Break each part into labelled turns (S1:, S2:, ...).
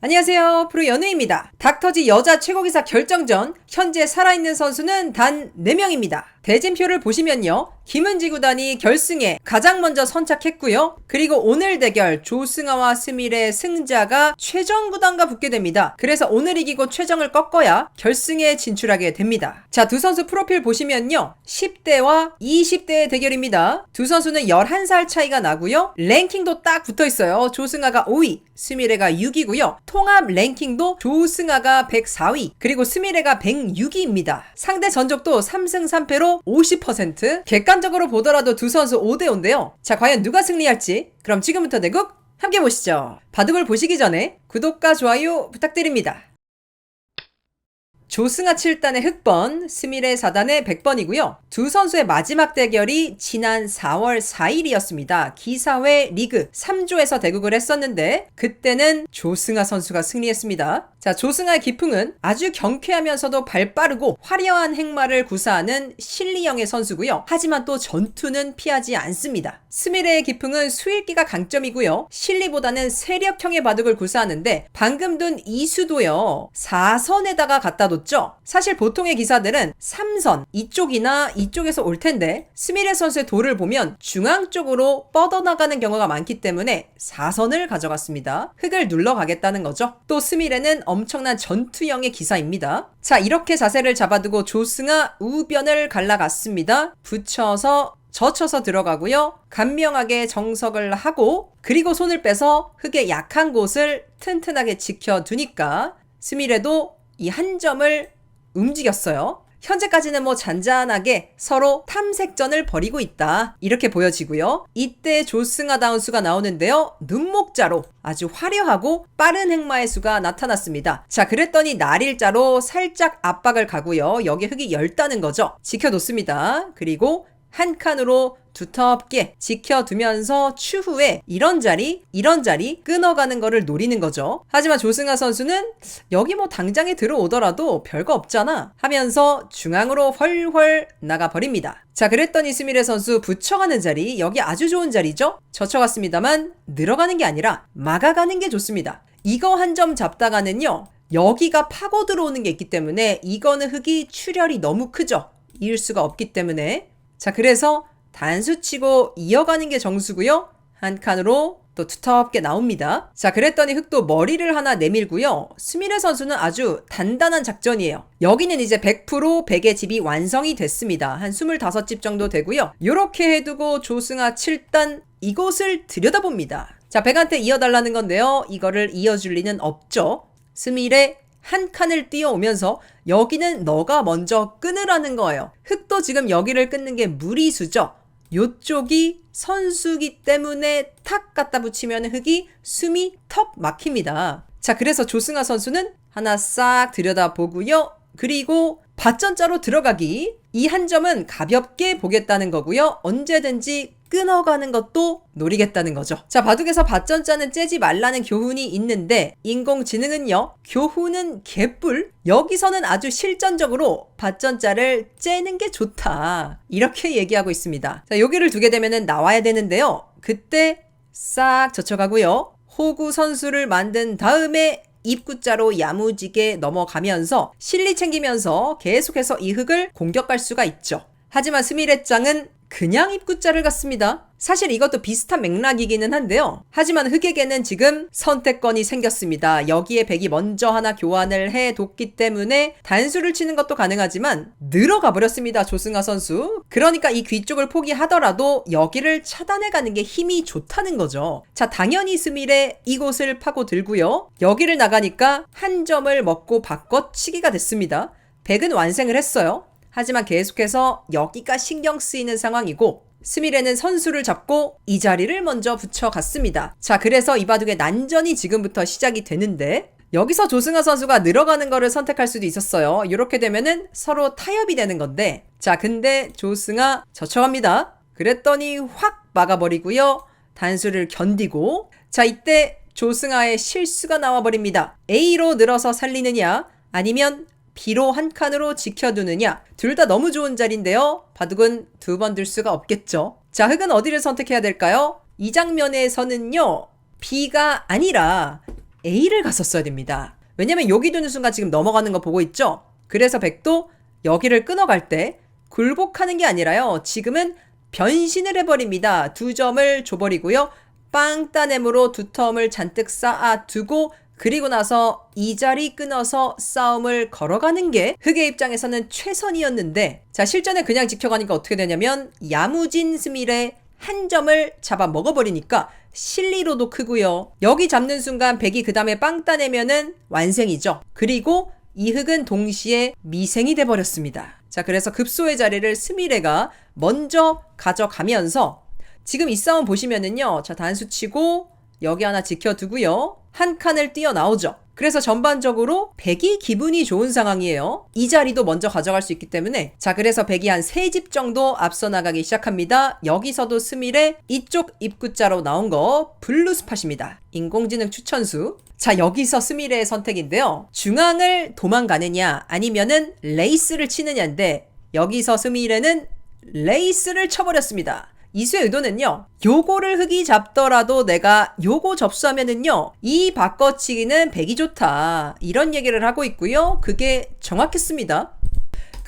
S1: 안녕하세요. 프로 연우입니다. 닥터지 여자 최고기사 결정전 현재 살아있는 선수는 단 4명입니다. 대진표를 보시면요. 김은지 구단이 결승에 가장 먼저 선착했고요. 그리고 오늘 대결 조승아와 스밀의 승자가 최정 구단과 붙게 됩니다. 그래서 오늘 이기고 최정을 꺾어야 결승에 진출하게 됩니다. 자, 두 선수 프로필 보시면요. 10대와 20대의 대결입니다. 두 선수는 11살 차이가 나고요. 랭킹도 딱 붙어 있어요. 조승아가 5위, 스미레가 6위고요. 통합 랭킹도 조승아가 104위, 그리고 스미레가 106위입니다. 상대 전적도 3승 3패로 50%. 객관적으로 보더라도 두 선수 5대5인데요. 자, 과연 누가 승리할지? 그럼 지금부터 대국 함께 보시죠. 바둑을 보시기 전에 구독과 좋아요 부탁드립니다. 조승아 7단의 흑번, 스미레 4단의 100번이고요. 두 선수의 마지막 대결이 지난 4월 4일이었습니다. 기사회 리그 3조에서 대국을 했었는데 그때는 조승아 선수가 승리했습니다. 자, 조승아의 기풍은 아주 경쾌하면서도 발 빠르고 화려한 행마를 구사하는 실리형의 선수고요. 하지만 또 전투는 피하지 않습니다. 스미레의 기풍은 수일기가 강점이고요. 실리보다는 세력형의 바둑을 구사하는데 방금 둔 이수도요. 4선에다가 갖다 뒀죠. 사실 보통의 기사들은 3선 이쪽이나 이쪽에서 올 텐데 스미레 선수의 돌을 보면 중앙 쪽으로 뻗어나가는 경우가 많기 때문에 4선을 가져갔습니다. 흙을 눌러가겠다는 거죠. 또 스미레는 엄청난 전투형의 기사입니다. 자 이렇게 자세를 잡아두고 조승아 우변을 갈라갔습니다. 붙여서 젖혀서 들어가고요. 간명하게 정석을 하고 그리고 손을 빼서 흙의 약한 곳을 튼튼하게 지켜두니까 스미레도 이 한 점을 움직였어요. 현재까지는 뭐 잔잔하게 서로 탐색전을 벌이고 있다. 이렇게 보여지고요. 이때 조승아 다운 수가 나오는데요. 눈목자로 아주 화려하고 빠른 행마의 수가 나타났습니다. 자, 그랬더니 날일자로 살짝 압박을 가고요. 여기 흙이 열다는 거죠. 지켜뒀습니다. 그리고 한 칸으로 두텁게 지켜두면서 추후에 이런 자리, 이런 자리 끊어가는 거를 노리는 거죠. 하지만 조승아 선수는 여기 뭐 당장에 들어오더라도 별거 없잖아 하면서 중앙으로 훨훨 나가버립니다. 자, 그랬더니 스미레 선수 붙여가는 자리, 여기 아주 좋은 자리죠? 젖혀갔습니다만 늘어가는 게 아니라 막아가는 게 좋습니다. 이거 한 점 잡다가는요, 여기가 파고 들어오는 게 있기 때문에 이거는 흙이 출혈이 너무 크죠. 이을 수가 없기 때문에 자, 그래서 단수 치고 이어가는 게 정수고요. 한 칸으로 또 두텁게 나옵니다. 자, 그랬더니 흑도 머리를 하나 내밀고요. 스미레 선수는 아주 단단한 작전이에요. 여기는 이제 100% 베개 집이 완성이 됐습니다. 한 25집 정도 되고요. 요렇게 해두고 조승아 7단 이곳을 들여다봅니다. 자, 백한테 이어달라는 건데요. 이거를 이어줄 리는 없죠. 스미레 한 칸을 뛰어오면서 여기는 너가 먼저 끊으라는 거예요. 흑도 지금 여기를 끊는 게 무리수죠. 요쪽이 선수기 때문에 탁 갖다 붙이면 흙이 숨이 턱 막힙니다. 자, 그래서 조승아 선수는 하나 싹 들여다보고요. 그리고 밭전자로 들어가기. 이 한 점은 가볍게 보겠다는 거고요. 언제든지 끊어가는 것도 노리겠다는 거죠. 자, 바둑에서 밭전자는 째지 말라는 교훈이 있는데 인공지능은요. 교훈은 개뿔. 여기서는 아주 실전적으로 밭전자를 째는 게 좋다. 이렇게 얘기하고 있습니다. 자, 여기를 두게 되면은 나와야 되는데요. 그때 싹 젖혀가고요. 호구 선수를 만든 다음에 입구자로 야무지게 넘어가면서 실리 챙기면서 계속해서 이 흙을 공격할 수가 있죠. 하지만 스미레짱은 그냥 입구자를 갔습니다. 사실 이것도 비슷한 맥락이기는 한데요. 하지만 흑에게는 지금 선택권이 생겼습니다. 여기에 백이 먼저 하나 교환을 해뒀기 때문에 단수를 치는 것도 가능하지만 늘어가 버렸습니다. 조승아 선수. 그러니까 이 귀 쪽을 포기하더라도 여기를 차단해가는 게 힘이 좋다는 거죠. 자, 당연히 스밀에 이곳을 파고 들고요. 여기를 나가니까 한 점을 먹고 바꿔치기가 됐습니다. 백은 완생을 했어요. 하지만 계속해서 여기가 신경 쓰이는 상황이고 스미레는 선수를 잡고 이 자리를 먼저 붙여갔습니다. 자, 그래서 이 바둑의 난전이 지금부터 시작이 되는데 여기서 조승아 선수가 늘어가는 거를 선택할 수도 있었어요. 이렇게 되면은 서로 타협이 되는 건데 자, 근데 조승아 젖혀갑니다. 그랬더니 확 막아버리고요. 단수를 견디고 자, 이때 조승아의 실수가 나와버립니다. A로 늘어서 살리느냐 아니면 B로 한 칸으로 지켜두느냐 둘 다 너무 좋은 자리인데요. 바둑은 두 번 들 수가 없겠죠. 자, 흑은 어디를 선택해야 될까요? 이 장면에서는요. B가 아니라 A를 갔었어야 됩니다. 왜냐면 여기 두는 순간 지금 넘어가는 거 보고 있죠? 그래서 백도 여기를 끊어갈 때 굴복하는 게 아니라요. 지금은 변신을 해버립니다. 두 점을 줘버리고요. 빵따냄으로 두 텀을 잔뜩 쌓아두고 그리고 나서 이 자리 끊어서 싸움을 걸어가는 게 흑의 입장에서는 최선이었는데 자 실전에 그냥 지켜가니까 어떻게 되냐면 야무진 스밀의 한 점을 잡아 먹어버리니까 실리로도 크고요. 여기 잡는 순간 백이 그 다음에 빵 따내면은 완생이죠. 그리고 이 흑은 동시에 미생이 돼버렸습니다. 자 그래서 급소의 자리를 스미레가 먼저 가져가면서 지금 이 싸움 보시면은요. 자 단수 치고 여기 하나 지켜두고요. 한 칸을 뛰어나오죠. 그래서 전반적으로 백이 기분이 좋은 상황이에요. 이 자리도 먼저 가져갈 수 있기 때문에 자 그래서 백이 한 세 집 정도 앞서 나가기 시작합니다. 여기서도 스밀의 이쪽 입구자로 나온 거 블루 스팟입니다. 인공지능 추천수. 자 여기서 스밀의 선택인데요. 중앙을 도망가느냐 아니면은 레이스를 치느냐인데 여기서 스밀에는 레이스를 쳐버렸습니다. 이수의 의도는요. 요거를 흑이 잡더라도 내가 요거 접수하면은요. 이 바꿔치기는 백이 좋다. 이런 얘기를 하고 있고요. 그게 정확했습니다.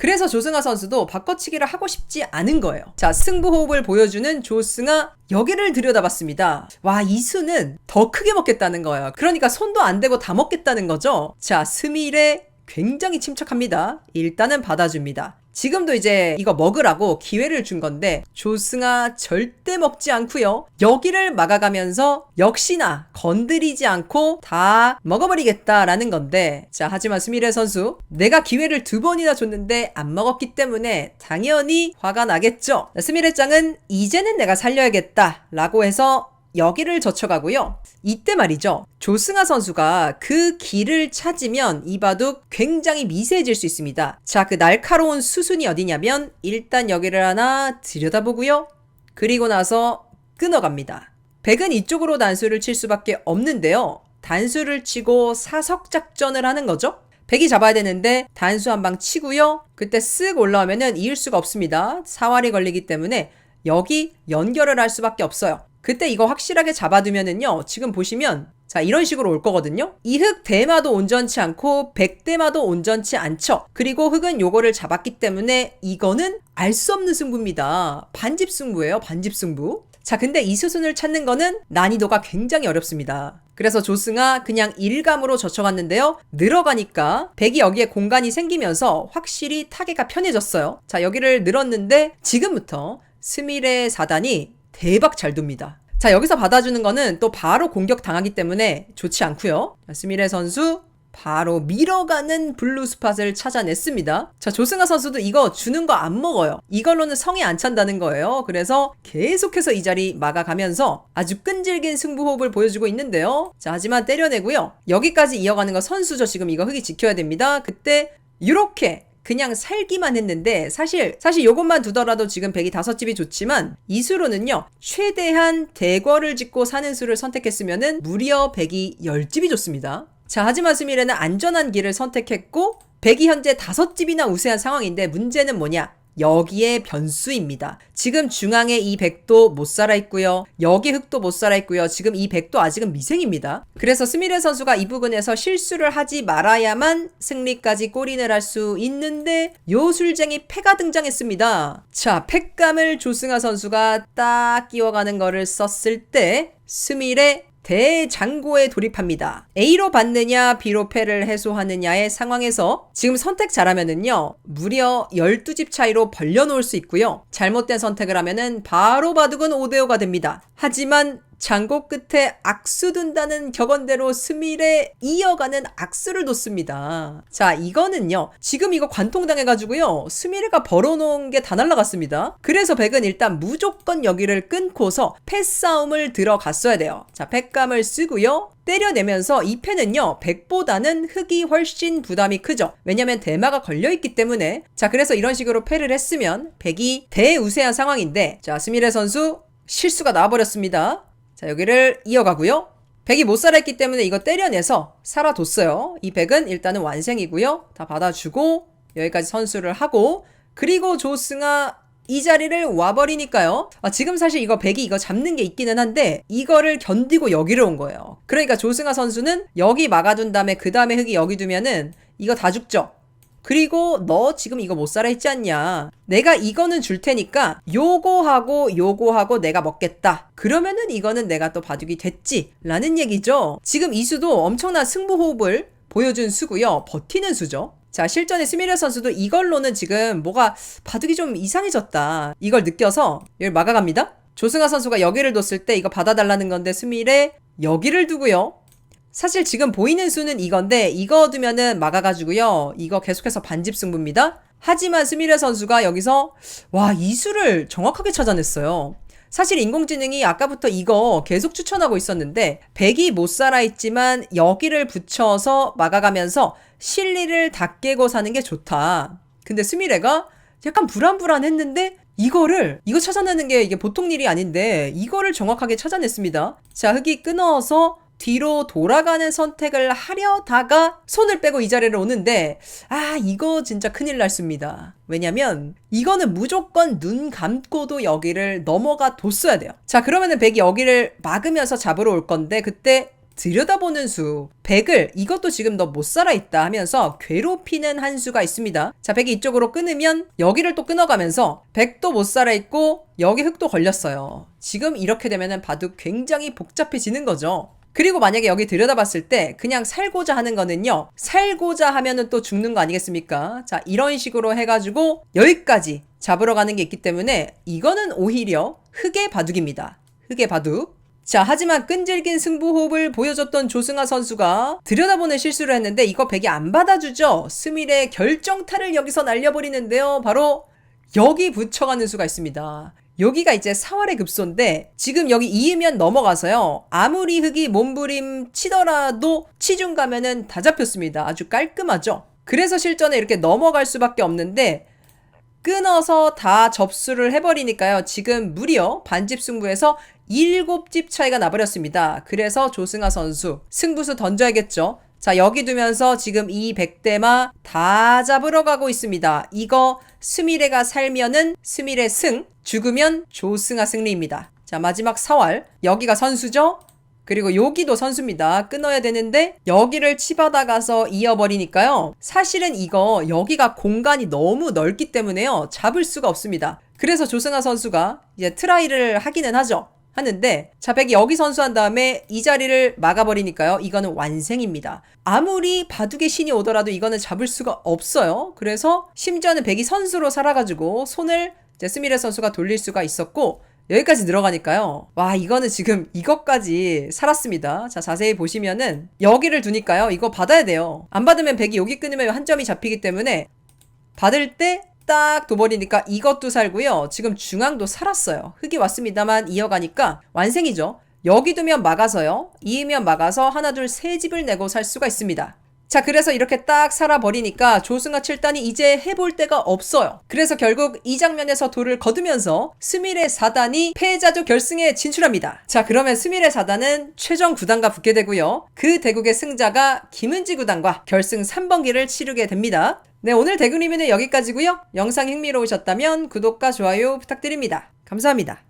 S1: 그래서 조승아 선수도 바꿔치기를 하고 싶지 않은 거예요. 자, 승부 호흡을 보여주는 조승아 여기를 들여다봤습니다. 와, 이수는 더 크게 먹겠다는 거예요. 그러니까 손도 안 대고 다 먹겠다는 거죠. 자, 스밀에 굉장히 침착합니다. 일단은 받아줍니다. 지금도 이제 이거 먹으라고 기회를 준 건데 조승아 절대 먹지 않고요. 여기를 막아가면서 역시나 건드리지 않고 다 먹어버리겠다라는 건데 자 하지만 스미레 선수 내가 기회를 두 번이나 줬는데 안 먹었기 때문에 당연히 화가 나겠죠. 스미레 짱은 이제는 내가 살려야겠다라고 해서 여기를 젖혀가고요. 이때 말이죠. 조승아 선수가 그 길을 찾으면 이 바둑 굉장히 미세해질 수 있습니다. 자, 그 날카로운 수순이 어디냐면 일단 여기를 하나 들여다보고요. 그리고 나서 끊어갑니다. 백은 이쪽으로 단수를 칠 수밖에 없는데요. 단수를 치고 사석 작전을 하는 거죠. 백이 잡아야 되는데 단수 한 방 치고요. 그때 쓱 올라오면은 이을 수가 없습니다. 사활이 걸리기 때문에 여기 연결을 할 수밖에 없어요. 그때 이거 확실하게 잡아두면은요. 지금 보시면 자, 이런 식으로 올 거거든요. 이흑 대마도 온전치 않고 백 대마도 온전치 않죠. 그리고 흑은 요거를 잡았기 때문에 이거는 알 수 없는 승부입니다. 반집 승부예요. 반집 승부. 자, 근데 이 수순을 찾는 거는 난이도가 굉장히 어렵습니다. 그래서 조승아 그냥 일감으로 젖혀갔는데요. 늘어가니까 백이 여기에 공간이 생기면서 확실히 타개가 편해졌어요. 자, 여기를 늘었는데 지금부터 스밀의 사단이 대박 잘 둡니다. 자, 여기서 받아주는 거는 또 바로 공격 당하기 때문에 좋지 않고요. 스미레 선수 바로 밀어가는 블루 스팟을 찾아냈습니다. 자, 조승아 선수도 이거 주는 거 안 먹어요. 이걸로는 성에 안 찬다는 거예요. 그래서 계속해서 이 자리 막아가면서 아주 끈질긴 승부 호흡을 보여주고 있는데요. 자, 하지만 때려내고요. 여기까지 이어가는 거 선수죠. 지금 이거 흑이 지켜야 됩니다. 그때 이렇게 그냥 살기만 했는데 사실 사실 요것만 두더라도 지금 백이 다섯 집이 좋지만 이 수로는요 최대한 대궐을 짓고 사는 수를 선택했으면은 무려 백이 열 집이 좋습니다. 자 하지만 스미레는 안전한 길을 선택했고 백이 현재 다섯 집이나 우세한 상황인데 문제는 뭐냐? 여기에 변수입니다. 지금 중앙에 이 백도 못 살아 있고요. 여기 흑도 못 살아 있고요. 지금 이 백도 아직은 미생입니다. 그래서 스미레 선수가 이 부분에서 실수를 하지 말아야만 승리까지 골인을 할 수 있는데 요술쟁이 패가 등장했습니다. 자, 패감을 조승아 선수가 딱 끼워가는 거를 썼을 때 스미레 대장고에 돌입합니다. A로 받느냐 B로 패를 해소하느냐의 상황에서 지금 선택 잘하면은요 무려 12집 차이로 벌려놓을 수 있고요 잘못된 선택을 하면은 바로 바둑은 5대5가 됩니다. 하지만 장고 끝에 악수 둔다는 격언대로 스밀에 이어가는 악수를 뒀습니다. 자, 이거는요. 지금 이거 관통당해가지고요. 스밀가 벌어놓은 게 다 날라갔습니다. 그래서 백은 일단 무조건 여기를 끊고서 패싸움을 들어갔어야 돼요. 자, 패감을 쓰고요. 때려내면서 이 패는요, 백보다는 흑이 훨씬 부담이 크죠. 왜냐면 대마가 걸려있기 때문에. 자, 그래서 이런 식으로 패를 했으면 백이 대우세한 상황인데, 자, 스미레 선수 실수가 나와버렸습니다. 자, 여기를 이어가고요. 백이 못 살아있기 때문에 이거 때려내서 살아뒀어요. 이 백은 일단은 완생이고요. 다 받아주고 여기까지 선수를 하고 그리고 조승아 이 자리를 와버리니까요. 아, 지금 사실 이거 백이 이거 잡는 게 있기는 한데 이거를 견디고 여기를 온 거예요. 그러니까 조승아 선수는 여기 막아둔 다음에 그 다음에 흙이 여기 두면은 이거 다 죽죠. 그리고 너 지금 이거 못 살아 있지 않냐? 내가 이거는 줄 테니까 요거하고 요거하고 내가 먹겠다. 그러면은 이거는 내가 또 바둑이 됐지. 라는 얘기죠. 지금 이 수도 엄청난 승부 호흡을 보여준 수고요. 버티는 수죠. 자, 실전에 스미레 선수도 이걸로는 지금 뭐가 바둑이 좀 이상해졌다. 이걸 느껴서 여기 막아갑니다. 조승아 선수가 여기를 뒀을 때 이거 받아달라는 건데 스미레 여기를 두고요. 사실 지금 보이는 수는 이건데 이거 두면은 막아가지고요. 이거 계속해서 반집 승부입니다. 하지만 스미레 선수가 여기서 와 이 수를 정확하게 찾아냈어요. 사실 인공지능이 아까부터 이거 계속 추천하고 있었는데 백이 못 살아있지만 여기를 붙여서 막아가면서 실리를 다 깨고 사는 게 좋다. 근데 스미레가 약간 불안불안했는데 이거를 이거 찾아내는 게 이게 보통 일이 아닌데 이거를 정확하게 찾아냈습니다. 자 흙이 끊어서 뒤로 돌아가는 선택을 하려다가 손을 빼고 이 자리를 오는데 아 이거 진짜 큰일 났습니다. 왜냐면 이거는 무조건 눈 감고도 여기를 넘어가 뒀어야 돼요. 자 그러면은 백이 여기를 막으면서 잡으러 올 건데 그때 들여다보는 수. 백을 이것도 지금 너 못 살아 있다 하면서 괴롭히는 한 수가 있습니다. 자, 백이 이쪽으로 끊으면 여기를 또 끊어가면서 백도 못 살아 있고 여기 흙도 걸렸어요. 지금 이렇게 되면은 바둑 굉장히 복잡해지는 거죠. 그리고 만약에 여기 들여다봤을 때 그냥 살고자 하는 거는요. 살고자 하면은 또 죽는 거 아니겠습니까? 자, 이런 식으로 해가지고 여기까지 잡으러 가는 게 있기 때문에 이거는 오히려 흙의 바둑입니다. 흙의 바둑. 자, 하지만 끈질긴 승부 호흡을 보여줬던 조승아 선수가 들여다보는 실수를 했는데 이거 백이 안 받아주죠. 스밀의 결정타를 여기서 날려버리는데요. 바로 여기 붙여가는 수가 있습니다. 여기가 이제 사활의 급소인데 지금 여기 이으면 넘어가서요. 아무리 흙이 몸부림 치더라도 치중 가면은 다 잡혔습니다. 아주 깔끔하죠. 그래서 실전에 이렇게 넘어갈 수밖에 없는데 끊어서 다 접수를 해버리니까요. 지금 무려 반집 승부에서 7집 차이가 나버렸습니다. 그래서 조승아 선수 승부수 던져야겠죠. 자, 여기 두면서 지금 이 백대마 다 잡으러 가고 있습니다. 이거 스미레가 살면은 스미레 승, 죽으면 조승아 승리입니다. 자, 마지막 사활. 여기가 선수죠? 그리고 여기도 선수입니다. 끊어야 되는데 여기를 치받아 가서 이어버리니까요. 사실은 이거 여기가 공간이 너무 넓기 때문에요. 잡을 수가 없습니다. 그래서 조승아 선수가 이제 트라이를 하기는 하죠. 하는데 자백이 여기 선수한 다음에 이 자리를 막아버리니까요. 이거는 완생입니다. 아무리 바둑의 신이 오더라도 이거는 잡을 수가 없어요. 그래서 심지어는 백이 선수로 살아가지고 손을 스미레 선수가 돌릴 수가 있었고 여기까지 들어가니까요. 와, 이거는 지금 이것까지 살았습니다. 자, 자세히 보시면은 여기를 두니까요. 이거 받아야 돼요. 안 받으면 백이 여기 끊으면 한 점이 잡히기 때문에 받을 때 딱 둬버리니까 이것도 살고요. 지금 중앙도 살았어요. 흙이 왔습니다만 이어가니까 완생이죠. 여기 두면 막아서요. 이으면 막아서 하나 둘 세 집을 내고 살 수가 있습니다. 자, 그래서 이렇게 딱 살아버리니까 조승아 7단이 이제 해볼 데가 없어요. 그래서 결국 이 장면에서 돌을 거두면서 스밀의 4단이 패자조 결승에 진출합니다. 자, 그러면 스밀의 4단은 최종 9단과 붙게 되고요. 그 대국의 승자가 김은지 구단과 결승 3번기를 치르게 됩니다. 네, 오늘 대구 리뷰는 여기까지고요. 영상이 흥미로우셨다면 구독과 좋아요 부탁드립니다. 감사합니다.